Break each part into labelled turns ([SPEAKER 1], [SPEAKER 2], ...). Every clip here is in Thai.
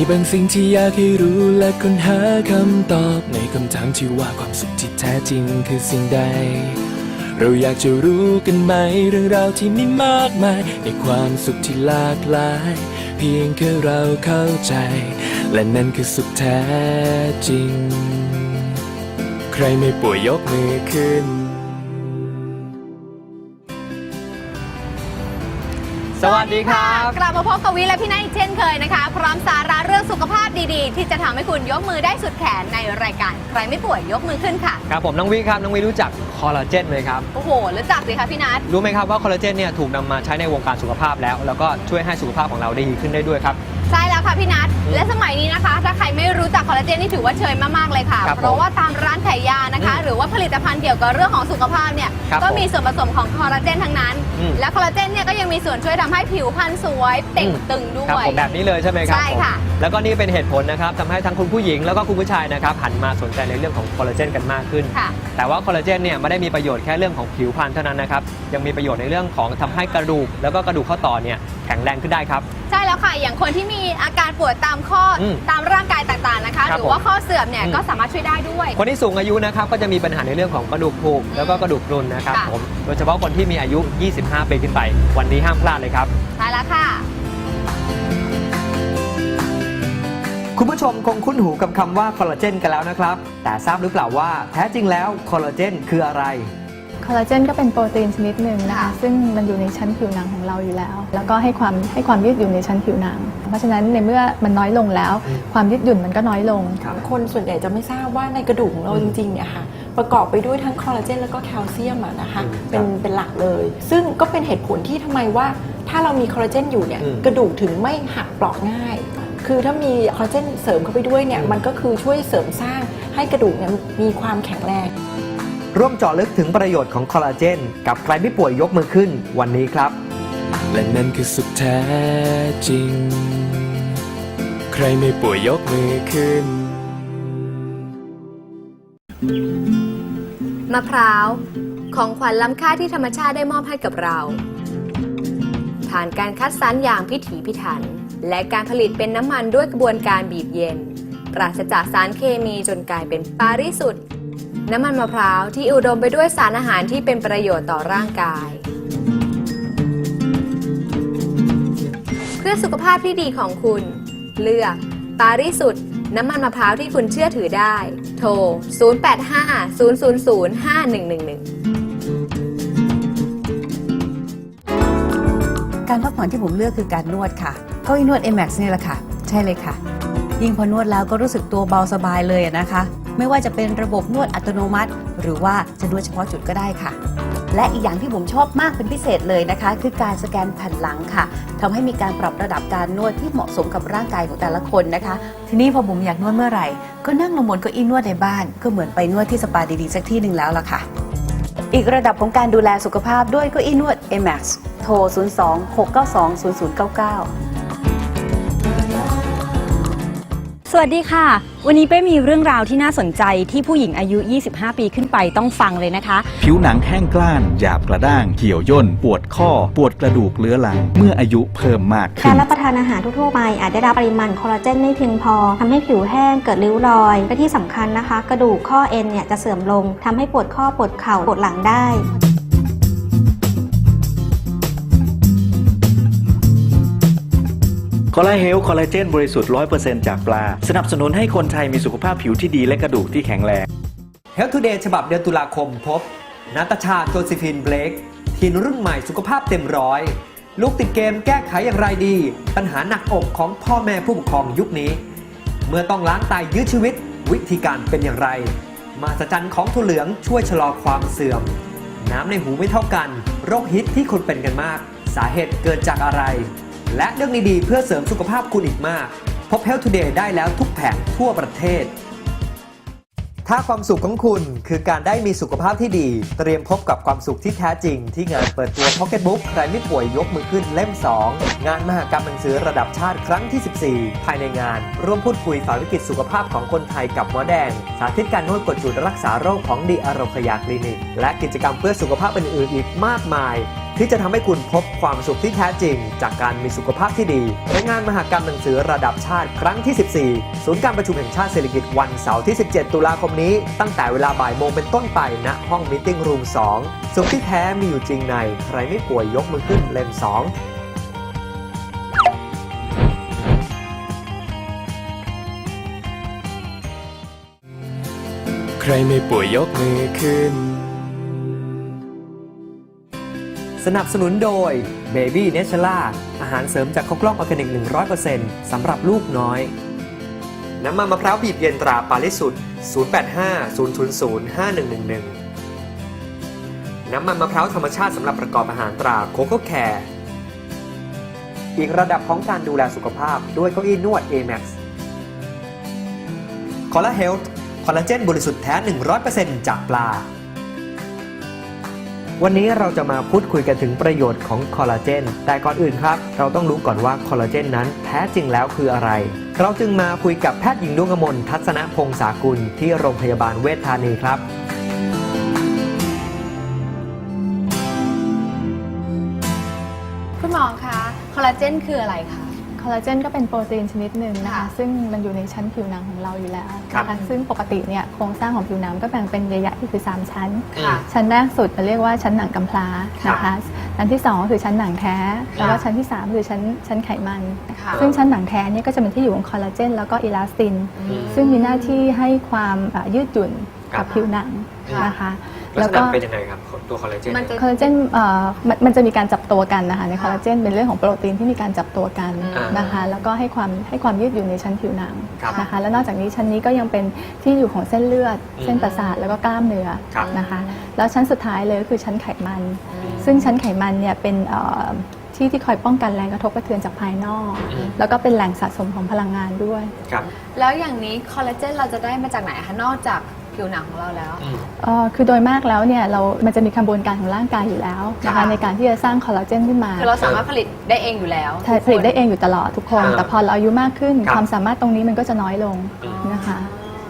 [SPEAKER 1] ีบางสิ่งที่อยากให้รู้และค้นหาคำตอบ ในคำถามที่ว่าความสุขที่แท้จริงคือสิ่งใด เราอยากจะรู้กันไหมเรื่องราวที่มีมากมาย ในความสุขที่หลากหลาย เพียงแค่เราเข้าใจ และนั่นคือสุขแท้จริง ใครไม่ป่วยยกมือขึ้น
[SPEAKER 2] สวัสดีครับ
[SPEAKER 3] กลับมาพบกับวิและพี่นายอีกเช่นเคยนะคะ พร้อมสาระเรื่องสุขภาพดีๆ ที่จะทำให้คุณยกมือได้สุดแขนในรายการใครไม่ป่วยยกมือขึ้นค่ะ
[SPEAKER 2] ครับผมน้องวิครับน้องวิรู้จักคอลลาเจนไหมครับ
[SPEAKER 3] โอ้โหรู้จักสิคะพี่นัท
[SPEAKER 2] รู้ไหมครับว่าคอลลาเจนเนี่ยถูกนำมาใช้ในวงการสุขภาพแล้ว แล้วก็ช่วยให้สุขภาพของเราได้ดีขึ้นได้ด้วยครับ
[SPEAKER 3] ใช่แล้วค่ะพี่นัทและสมัยนี้นะคะ ถ้าใครไม่รู้จักคอลลาเจนนี่ถือว่าเชยมากๆเลยค่ะ
[SPEAKER 2] ครับผม
[SPEAKER 3] เพราะว่าตามร้านขายยานะคะ
[SPEAKER 2] อืม
[SPEAKER 3] หรือว่าผลิตภัณฑ์เกี่ยวกับเรื่องของสุขภาพเนี่ย
[SPEAKER 2] ครับ
[SPEAKER 3] ก็มีส่วนผสมของคอลลาเจนทั้งนั้น
[SPEAKER 2] อืม
[SPEAKER 3] และคอลลาเจนเนี่ยก็ยังมีส่วนช่วยทำให้ผิวพรรณสวยเต่ง
[SPEAKER 2] อืม
[SPEAKER 3] ตึงด้
[SPEAKER 2] ครับ
[SPEAKER 3] วย
[SPEAKER 2] ผมแบบนี้เลยใช่ไหมครับ
[SPEAKER 3] ใช่ค่ะ
[SPEAKER 2] ผมแล้วก็นี่เป็นเหตุผลนะครับทำให้ทั้งคุณผู้หญิงแล้วก็คุณผู้ชายนะครับหันมาสนใจในเรื่องของคอลลาเจนกันมากขึ้น
[SPEAKER 3] ค่ะ
[SPEAKER 2] แต่ว่าคอลลาเจนเนี่ยไม่ได้มีประโยชน์แค่เรื่องของผิวพรรณเท่านั้นนะครับยังมีประโยชน์ในเรื่องของทำให้กระดูก แล้วก็กระดูกข้อต่อเนี่ยแข็งแรงขึ้นได้ครับ
[SPEAKER 3] ใช่ แล้วค่ะ อย่างคนที่มีอาการปวดตามข้ออ
[SPEAKER 2] ม
[SPEAKER 3] ตามร่างกายต่างๆนะคะ
[SPEAKER 2] ครั
[SPEAKER 3] ห
[SPEAKER 2] บ
[SPEAKER 3] รือว่า
[SPEAKER 2] ผม
[SPEAKER 3] ข้อเสื่อมเนี่ย
[SPEAKER 2] อืม
[SPEAKER 3] ก็สามารถช่วยได้ด้วย
[SPEAKER 2] คนที่สูงอายุนะครับก็จะมีปัญหาในเรื่องของกระดูกผุแล้วก็กระดูกพรุนนะครับ
[SPEAKER 3] ค่ะ
[SPEAKER 2] ผมโดยเฉพาะคนที่มีอายุ 25 ปีขึ้นไป วันนี้ห้ามพลาดเลยครับ
[SPEAKER 3] ใช่แล้วค่ะ
[SPEAKER 2] คุณผู้ชมคงคุ้นหูกับคำว่าคอลลาเจนกันแล้วนะครับ แต่ทราบหรือเปล่าว่าแท้จริงแล้วคอลลาเจนคืออะไร
[SPEAKER 4] ค อลลาเจนก็เป็นโปรตีนชนิดหนึ่งนะคะ
[SPEAKER 3] ค่ะ
[SPEAKER 4] ซึ่งมันอยู่ในชั้นผิวหนังของเราอยู่แล้ว แล้วก็ให้ความให้ความยืดหยุ่นในชั้นผิวหนัง เพราะฉะนั้นในเมื่อมันน้อยลงแล้ว
[SPEAKER 2] อืม
[SPEAKER 4] ความยืดหยุ่นมันก็น้อยลง
[SPEAKER 5] คนส่วนใหญ่จะไม่ทราบว่าในกระดูกของเราจริงๆเนี่ยค่ะประกอบไปด้วยทั้งคอลลาเจนแล้วก็แคลเซียมอะนะคะ
[SPEAKER 2] อืม
[SPEAKER 5] เป็นเป็นหลักเลย ซึ่งก็เป็นเหตุผลที่ทำไมว่าถ้าเรามีคอลลาเจนอยู่เนี่ย
[SPEAKER 2] อืม
[SPEAKER 5] กระดูกถึงไม่หักเปราะง่ายคือถ้ามีคอลลาเจนเสริมเข้าไปด้วยเนี่ย
[SPEAKER 2] อืม
[SPEAKER 5] มันก็คือช่วยเสริมสร้างให้กระดูกเนี่ยมีความแข็งแรง
[SPEAKER 2] ร่วมเจาะลึกถึงประโยชน์ของคอลลาเจน กับใครไม่ป่วยยกมือขึ้นวันนี้ครับ
[SPEAKER 1] และนั่นคือสุขแท้จริง ใครไม่ป่วยยกมือขึ้น
[SPEAKER 3] มะพร้าว ของขวัญล้ำค่าที่ธรรมชาติได้มอบให้กับเรา ผ่านการคัดสรรอย่างพิถีพิถัน และการผลิตเป็นน้ำมันด้วยกระบวนการบีบเย็น ปราศจากสารเคมีจนกลายเป็นปาริสุทธิ์ น้ำมันมะพร้าวที่อุดมไปด้วยสารอาหารที่เป็นประโยชน์ต่อร่างกาย เพื่อสุขภาพที่ดีของคุณ เลือกปาริสุทธิ์น้ำมันมะพร้าวที่คุณเชื่อถือได้ โทร 0850005111
[SPEAKER 6] การพักผ่อนที่ผมเลือกคือการนวดค่ะ เก้าอี้นวด Amex นี่แหละค่ะ ใช่เลยค่ะ ยิ่งพอนวดแล้วก็รู้สึกตัวเบาสบายเลยนะคะ ไม่ว่าจะเป็นระบบนวดอัตโนมัติ หรือว่าจะนวดเฉพาะจุดก็ได้ค่ะ และอีกอย่างที่ผมชอบมากเป็นพิเศษเลยนะคะ คือการสแกนแผ่นหลังค่ะทำให้มีการปรับระดับการนวดที่เหมาะสมกับร่างกายของแต่ละคนนะคะ ทีนี้พอผมอยากนวดเมื่อไหร่ ก็นั่งลงบนเก้าอี้นวดในบ้าน ก็เหมือนไปนวดที่สปาดีๆสักที่หนึ่งแล้วล่ะค่ะ อีกระดับของการดูแลสุขภาพด้วยเก้าอี้นวด Amex โทร 02 692 0099
[SPEAKER 7] สวัสดีค่ะ วันนี้เป้มีเรื่องราวที่น่าสนใจที่ผู้หญิงอายุ 25 ปีขึ้นไปต้องฟังเลยนะคะ
[SPEAKER 8] ผิวหนังแห้งกล้าน หยาบกระด้าง เหี่ยวย่น ปวดข้อ ปวดกระดูกเรื้อรัง เมื่ออายุเพิ่มมากขึ้
[SPEAKER 9] การ
[SPEAKER 8] น
[SPEAKER 9] รับประทานอาหารทั่วๆไปอาจได้รับปริมาณคอลลาเจนไม่เพียงพอทำให้ผิวแห้งเกิดริ้วรอย และที่สำคัญนะคะ กระดูกข้อเอ็นเนี่ยจะเสื่อมลงทำให้ปวดข้อปวดเข่าปวดหลังได้
[SPEAKER 10] อลลาเฮลคอลลาเจนบริสุทธิ์ 100%จากปลา สนับสนุนให้คนไทยมีสุขภาพผิวที่ดีและกระดูกที่แข็งแรง
[SPEAKER 2] Health Today ฉบับเดือนตุลาคมพบนาตชาโจซิฟินเบลกทีนรุ่นใหม่สุขภาพเต็มร้อย ลูกติดเกมแก้ไขอย่างไรดี ปัญหาหนักอกของพ่อแม่ผู้ปกครองยุคนี้ เมื่อต้องล้างไตยื้อชีวิต วิธีการเป็นอย่างไร มาสจันของถั่วเหลืองช่วยชะลอความเสื่อม น้ำในหูไม่เท่ากัน โรคฮิตที่คนเป็นกันมาก สาเหตุเกิดจากอะไร และเรื่องดีๆเพื่อเสริมสุขภาพคุณอีกมาก พบ Health Today ได้แล้วทุกแผงทั่วประเทศ ถ้าความสุขของคุณคือการได้มีสุขภาพที่ดี เตรียมพบกับความสุขที่แท้จริง ที่งานเปิดตัว Pocketbook ใครไม่ป่วยยกมือขึ้นเล่ม 2 งานมหกรรมหนังสือระดับชาติครั้งที่ 14 ภายในงาน ร่วมพูดคุยฝ่าวิกฤตสุขภาพของคนไทยกับหมอแดง สาธิตการนวดกดจุดรักษาโรคของดีอารมพยาคลินิก และกิจกรรมเพื่อสุขภาพอื่นๆอีกมากมาย ที่จะทำให้คุณพบความสุขที่แท้จริง จากการมีสุขภาพที่ดีในงานมหกรรมหนังสือระดับชาติครั้งที่ 14 ศูนย์การประชุมแห่งชาติเศรษฐกิจวันเสาร์ที่ 17 ตุลาคมนี้ ตั้งแต่เวลาบ่ายโมงเป็นต้นไปณห้องมิ팅รูม 2 สุขที่แท้มีอยู่จริงใน ใครไม่ป่วยยกมือขึ้นเล่ม 2
[SPEAKER 1] ใครไม่ป่วยยกมือขึ้น
[SPEAKER 2] สนับสนุนโดย Baby n a t u r a อาหารเสริมจากข้าวกล้องออร์แกนิก 100%สำหรับลูกน้อย น้ำมันมะพร้าวบีบเย็นตราปาลิสุทธิ์085 000 5111 น้ำมันมะพร้าวธรรมชาติสำหรับประกอบอาหารตราโคโค่แคร์อีกระดับของการดูแลสุขภาพด้วยเก้าอี้นวด Amex คอลลาเฮลท์คอลลาเจนบริสุทธิ์แท้ 100%จากปลา วันนี้เราจะมาพูดคุยกันถึงประโยชน์ของคอลลาเจน แต่ก่อนอื่นครับ เราต้องรู้ก่อนว่าคอลลาเจนนั้นแท้จริงแล้วคืออะไร เราจึงมาคุยกับแพทย์หญิงดวงกมลทัศนพงษากุลที่โรงพยาบาลเวชธานีครับ
[SPEAKER 3] คุณหมอคะคอลลาเจนคืออะไรคะ
[SPEAKER 4] คอลลาเจนก็เป็นโปรตีนชนิดหนึ่งนะคะ
[SPEAKER 3] ค่ะ
[SPEAKER 4] ซึ่งมันอยู่ในชั้นผิวหนังของเราอยู่แล้ว
[SPEAKER 2] ครับ
[SPEAKER 4] นะคะซึ่งปกติเนี่ยโครงสร้างของผิวหนังก็แบ่งเป็นใหญ่ๆคือ 3 ชั้น
[SPEAKER 3] ค่ะ
[SPEAKER 4] ชั้นแรกสุดเราเรียกว่าชั้นหนังกำพร้านะคะชั้นที่ 2 ก็คือชั้นหนังแท้ แล้วก็ชั้นที่ 3 คือชั้นชั้นไขมัน
[SPEAKER 3] ค่ะ
[SPEAKER 4] ซึ่งชั้นหนังแท้เนี่ยก็จะเป็นที่อยู่ของคอลลาเจนแล้วก็อิลาสติน
[SPEAKER 3] อืม
[SPEAKER 4] ซึ่งมีหน้าที่ให้ความเอ่อยืดหยุ่น
[SPEAKER 2] ครั
[SPEAKER 4] กับบผิวหนัง
[SPEAKER 3] ค่ะ
[SPEAKER 4] นะคะ
[SPEAKER 2] ลักษณะเป็นยังไงครับตัวคอลลาเจน
[SPEAKER 3] มันจะ
[SPEAKER 4] คอลลาเจนเอ่อมันมันจะมีการจับตัวกันนะคะในคอลลาเจนเป็นเรื่องของโปรตีนที่มีการจับตัวกัน
[SPEAKER 2] อ่าน
[SPEAKER 4] นะคะแล้วก็ให้ความให้ความยืดหยุ่นในชั้นผิวหนัง
[SPEAKER 2] ครับ
[SPEAKER 4] นะคะแล้วนอกจากนี้ชั้นนี้ก็ยังเป็นที่อยู่ของเส้นเลือด
[SPEAKER 2] อืม
[SPEAKER 4] เส้นประสาทแล้วก็กล้ามเนื้อ
[SPEAKER 2] ครับ
[SPEAKER 4] นะคะแล้วชั้นสุดท้ายเลยก็คือชั้นไขมัน ซึ่งชั้นไขมันเนี่ยเป็นเอ่อ ที่ที่คอยป้องกันแรงกระทบกระเทือนจากภายนอก
[SPEAKER 2] อืม
[SPEAKER 4] แล้วก็เป็นแหล่งสะสมของพลังงานด้วย
[SPEAKER 2] ครับ
[SPEAKER 3] แล้วอย่างนี้คอลลาเจนเราจะได้มาจากไหนคะนอกจากผิวหนังของเราแล้ว
[SPEAKER 2] อืม
[SPEAKER 4] เอ่อคือโดยมากแล้วเนี่ยเรามันจะมีกระบวนการของร่างกายอยู่แล้วนะ
[SPEAKER 3] ครั
[SPEAKER 4] คะ
[SPEAKER 3] บ
[SPEAKER 4] ในการที่จะสร้างคอลลาเจนขึ้นมา
[SPEAKER 3] คือเราสามารถผลิตได้เองอยู่แล้ว
[SPEAKER 4] ใช่ผลิตได้เองอยู่ตลอดทุกคน
[SPEAKER 2] อ่า
[SPEAKER 4] แต่พอเราอายุมากขึ้น
[SPEAKER 2] ครับ
[SPEAKER 4] ความสามารถตรงนี้มันก็จะน้อยลง
[SPEAKER 2] อืม
[SPEAKER 4] นะคะ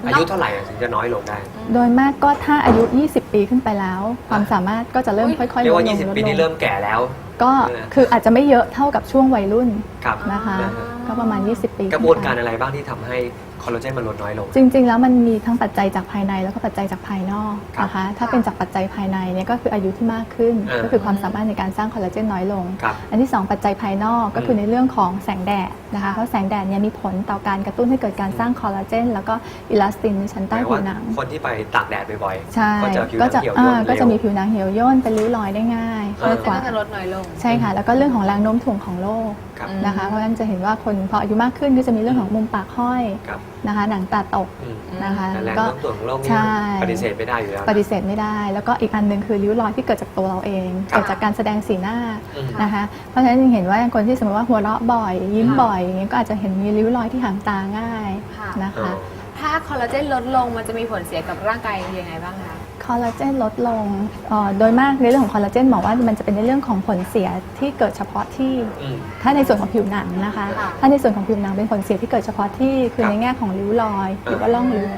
[SPEAKER 2] อายุเท่าไหร่ถึงจะน้อยลงได้
[SPEAKER 4] โดยมากก็ถ้าอายุ 20 ปีขึ้นไปแล้ว ความสามารถก็จะเริ่ม
[SPEAKER 3] อุ๊ย
[SPEAKER 4] ค่อยๆ
[SPEAKER 2] เรี
[SPEAKER 4] ล
[SPEAKER 2] ย
[SPEAKER 4] ด
[SPEAKER 2] ก
[SPEAKER 4] ล
[SPEAKER 2] ว่า
[SPEAKER 4] ง
[SPEAKER 2] 20
[SPEAKER 4] ลด
[SPEAKER 2] ปี
[SPEAKER 4] ล
[SPEAKER 2] นี้
[SPEAKER 4] ง
[SPEAKER 2] เริ่มแก่แล้ว
[SPEAKER 4] ก็
[SPEAKER 2] เออ
[SPEAKER 4] คืออาจจะไม่เยอะเท่ากับช่วงวัยรุ่น
[SPEAKER 2] ครับ
[SPEAKER 4] นะคะ
[SPEAKER 2] นะฮะ
[SPEAKER 4] ก็ประมาณ 20 ปี
[SPEAKER 2] กระบวนการ
[SPEAKER 4] ขึ้นไป
[SPEAKER 2] อะไรบ้างที่ทำให้ คอลลาเจนมันลดน้อยลง
[SPEAKER 4] จริง ๆ แล้วมันมีทั้งปัจจัยจากภายในแล้วก็ปัจจัยจากภายนอก
[SPEAKER 2] ครับ
[SPEAKER 4] นะคะถ้าเป็นจากปัจจัยภายในเนี่ยก็คืออายุที่มากขึ้น
[SPEAKER 2] เออ
[SPEAKER 4] ก็คือความสามารถในการสร้างคอลลาเจนน้อยลง
[SPEAKER 2] ครับ
[SPEAKER 4] อันที่ 2 ปัจจัยภายนอกก็คือ
[SPEAKER 2] ม
[SPEAKER 4] ในเรื่องของแสงแดดนะคะเพราะแสงแดดเนี่ยมีผลต่อการกระตุ้นให้เกิดการสร้างคอลลาเจนแล้วก็อิลาสตินในชั้น
[SPEAKER 2] ห
[SPEAKER 4] ใต้
[SPEAKER 2] มาย
[SPEAKER 4] ผิ
[SPEAKER 2] ว่าว
[SPEAKER 4] หนัง
[SPEAKER 2] คนที่ไปตากแดดบ่อย
[SPEAKER 4] ใช่
[SPEAKER 2] ก็จะผิวหนั
[SPEAKER 4] ก็
[SPEAKER 2] ง
[SPEAKER 4] จะ
[SPEAKER 2] เหี่ยว
[SPEAKER 4] อ่า
[SPEAKER 2] ย่น
[SPEAKER 4] ก็จะ
[SPEAKER 2] เร็ว
[SPEAKER 4] มีผิวหนังเหี่ยวย่นเป็นริ้วรอยได้ง่าย
[SPEAKER 2] เออ
[SPEAKER 4] มากกว่า
[SPEAKER 3] ก็จะลดน้อยลง
[SPEAKER 4] ใช่ค่ะ แล้วก็เรื่องของแรงโน้มถ่วงของโลก
[SPEAKER 2] ครับ
[SPEAKER 3] อืม
[SPEAKER 4] นะคะเพราะฉะนั้นจะเห็นว่าคนพออายุมากขึ้นก็จะมีเรื่องของมุมปากห้อย
[SPEAKER 2] ครับ
[SPEAKER 4] นะคะหนังตาตก
[SPEAKER 2] อืม
[SPEAKER 4] นะคะ
[SPEAKER 2] แต่แรง
[SPEAKER 4] ก็
[SPEAKER 2] โน้มถ่วงของโลกนี่
[SPEAKER 4] ใช่
[SPEAKER 2] ปฏิเสธไม่ได้อยู่แล้วนะ
[SPEAKER 4] ปฏิเสธไม่ได้ แล้วก็อีกอันหนึ่งคือริ้วรอยที่เกิดจากตัวเราเอง
[SPEAKER 2] ครับ
[SPEAKER 4] เกิดจากการแสดงสีหน้า
[SPEAKER 2] อืม
[SPEAKER 4] นะคะเพราะฉะนั้นยังเห็นว่าคนที่สมมติว่าหัวเราะบ่อย ยิ้ม
[SPEAKER 2] ค่ะ
[SPEAKER 4] บ่อยอย่างเงี้ยก็อาจจะเห็นมีริ้วรอยที่หางตาง่าย
[SPEAKER 3] ค่ะ
[SPEAKER 4] นะ
[SPEAKER 2] เอ
[SPEAKER 4] คะ
[SPEAKER 2] อ
[SPEAKER 3] ถ้า คอลลาเจนลดลงมันจะมีผลเสียกับร่างกายยังไงบ้างคะ
[SPEAKER 4] คอลลาเจนลดลงเอ่อโดยมากในเรื่องของคอลลาเจนบอกว่ามันจะเป็นในเรื่องของผลเสียที่เกิดเฉพาะที่
[SPEAKER 2] อืม
[SPEAKER 4] ถ้าในส่วนของผิวหนังนะคะ
[SPEAKER 3] ค่ะ
[SPEAKER 4] ถ้าในส่วนของผิวหนังเป็นผลเสียที่เกิดเฉพาะที่คือ
[SPEAKER 2] ครับ
[SPEAKER 4] ในแง่ของริ้วรอย
[SPEAKER 2] เออ
[SPEAKER 4] หรือว่าร่องลึก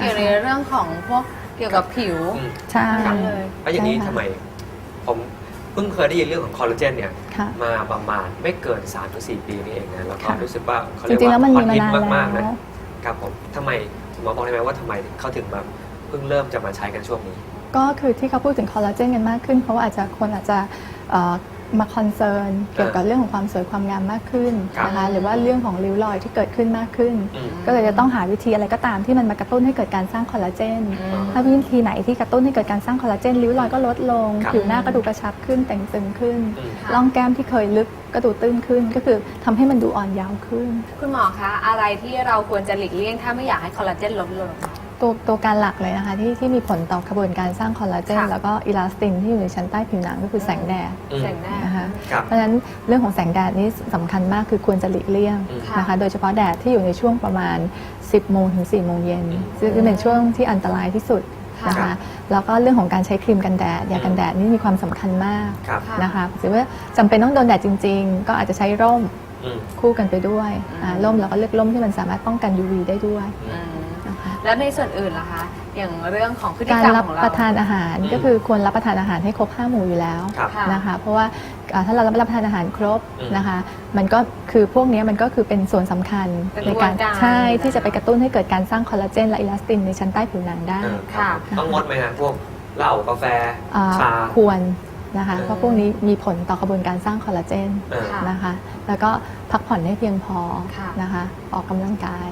[SPEAKER 3] เกี่ยวในเรื่องของพวกเกี่ยวกับผิว
[SPEAKER 2] อืม
[SPEAKER 4] ใช่
[SPEAKER 3] ครับเลย
[SPEAKER 2] แล้วอย่างนี้
[SPEAKER 4] ใช่ค่ะ
[SPEAKER 2] ทำไมผมเพิ่งเคยได้ยินเรื่องของคอลลาเจนเนี่ย
[SPEAKER 4] ค่ะ
[SPEAKER 2] มาประมาณไม่เกิน3-4ถึงปีนี่เองนะแล้วก็
[SPEAKER 4] ค่ะ
[SPEAKER 2] รู้สึกว่าเขา
[SPEAKER 4] จ
[SPEAKER 2] เรียก
[SPEAKER 4] ริงๆ
[SPEAKER 2] ว่า
[SPEAKER 4] แล้วมัน
[SPEAKER 2] ฮ
[SPEAKER 4] มี
[SPEAKER 2] อต
[SPEAKER 4] มา
[SPEAKER 2] ฮิต
[SPEAKER 4] นาน
[SPEAKER 2] มากๆ
[SPEAKER 4] แล้
[SPEAKER 2] นะ
[SPEAKER 4] ว
[SPEAKER 2] ครับผมทำไมคุณหมอบอกได้ไหมว่าทำไมเขาถึงแบบเพิ่งเริ่มจะมาใช้กันช่วงนี้
[SPEAKER 4] ก็คือที่เขาพูดถึงคอลลาเจนกันมากขึ้น เพราะว่าอาจจะคนอาจจะเอ่อ มาคอนเซิร์นเกี่ยวกับเรื่องของความสวยความงามมากขึ้น
[SPEAKER 2] ครับ
[SPEAKER 4] นะคะหรือว่าเรื่องของริ้วรอยที่เกิดขึ้นมากขึ้น
[SPEAKER 2] อืม
[SPEAKER 4] ก็เลยจะต้องหาวิธีอะไรก็ตามที่มันมากระตุ้นให้เกิดการสร้างคอลลาเจน
[SPEAKER 3] อืม
[SPEAKER 4] ถ้าวิธีไหนที่กระตุ้นให้เกิดการสร้างคอลลาเจนริ้วรอยก็ลดลง
[SPEAKER 2] ครับ
[SPEAKER 4] ผิวหน้าก็ดูกระชับขึ้นแต่งตึงขึ้น
[SPEAKER 2] อืม
[SPEAKER 3] ค่ะ
[SPEAKER 4] ร่องแก้มที่เคยลึกก็ดูตื้นขึ้น ก็คือทำให้มันดูอ่อนเยาว์ขึ้น
[SPEAKER 3] คุณหมอคะอะไรที่เราควรจะหลีกเลี่ยงถ้าไม่อยากให้คอลลาเจนลดลง
[SPEAKER 4] ตัวตัวการหลักเลยนะคะที่ที่มีผลต่อกระบวนการสร้างคอลลาเจน
[SPEAKER 3] ค่ะ
[SPEAKER 4] แล้วก็อิลาสตินที่อยู่ในชั้นใต้ผิวหนังก็คือแสงแดด
[SPEAKER 2] อืม
[SPEAKER 3] แสงหน้า
[SPEAKER 4] นะคะ
[SPEAKER 2] ครับ
[SPEAKER 4] เพราะฉะนั้นเรื่องของแสงแดดนี่สำคัญมากคือควรจะหลีกเลี่ยง
[SPEAKER 2] อืม
[SPEAKER 4] นะคะโดยเฉพาะแดดที่อยู่ในช่วงประมาณ 10 โมงถึง 4 โมงเย็น
[SPEAKER 2] อืม
[SPEAKER 4] ซึ่งเป็นช่วงที่อันตรายที่สุดนะ
[SPEAKER 2] ครั
[SPEAKER 4] คะ
[SPEAKER 2] บ
[SPEAKER 4] แล้วก็เรื่องของการใช้ครีมกันแดดยากันแดดนี่มีความสำคัญมาก
[SPEAKER 2] ครับ
[SPEAKER 3] ค่ะ
[SPEAKER 4] นะคะถือว่าจำเป็นต้องโดนแดดจริง ๆ ก็อาจจะใช้ร่ม
[SPEAKER 2] อืม
[SPEAKER 4] คู่กันไปด้วย
[SPEAKER 3] อืม
[SPEAKER 4] อ่าร่มแล้วก็เลือกร่มที่มันสามารถป้องกัน UV ได้ด้วย
[SPEAKER 3] อืม
[SPEAKER 4] นะคะ
[SPEAKER 3] แล้วในส่วนอื่นล่ะคะ อย่างเรื่องของพฤติ
[SPEAKER 4] การ
[SPEAKER 3] กรรม
[SPEAKER 4] รับ
[SPEAKER 3] ของเรา
[SPEAKER 4] ประทานอาหาร
[SPEAKER 2] อืม
[SPEAKER 4] ก็คือควรรับประทานอาหารให้ครบห้าหมู่อยู่แล้ว
[SPEAKER 2] ครับ
[SPEAKER 3] ค่ะ
[SPEAKER 4] นะคะ เพราะว่าเอ่อถ้าเรารับประทานอาหารครบ
[SPEAKER 2] อืม
[SPEAKER 4] นะคะ มันก็คือพวกนี้มันก็คือเป็นส่วนสำคัญ
[SPEAKER 3] เป็น
[SPEAKER 4] ในการ
[SPEAKER 3] กระบวนการ
[SPEAKER 4] ใช่ที่จะไปกระตุ้นให้เกิดการสร้างคอลลาเจนและอิลาสตินในชั้นใต้ผิวหนังได้
[SPEAKER 2] เออ
[SPEAKER 3] ค่ะ
[SPEAKER 2] ต้องงดไหมฮะพวกเหล้ากาแฟ
[SPEAKER 4] อ่า
[SPEAKER 2] ชา
[SPEAKER 4] ควรนะคะ
[SPEAKER 2] เออ
[SPEAKER 4] เพราะพวกนี้มีผลต่อกระบวนการสร้างคอลลาเจน
[SPEAKER 2] เออ
[SPEAKER 3] ค่ะ
[SPEAKER 4] นะคะ แล้วก็พักผ่อนให้เพียงพอ
[SPEAKER 3] ค่ะ
[SPEAKER 4] นะคะ ออกกำลังกาย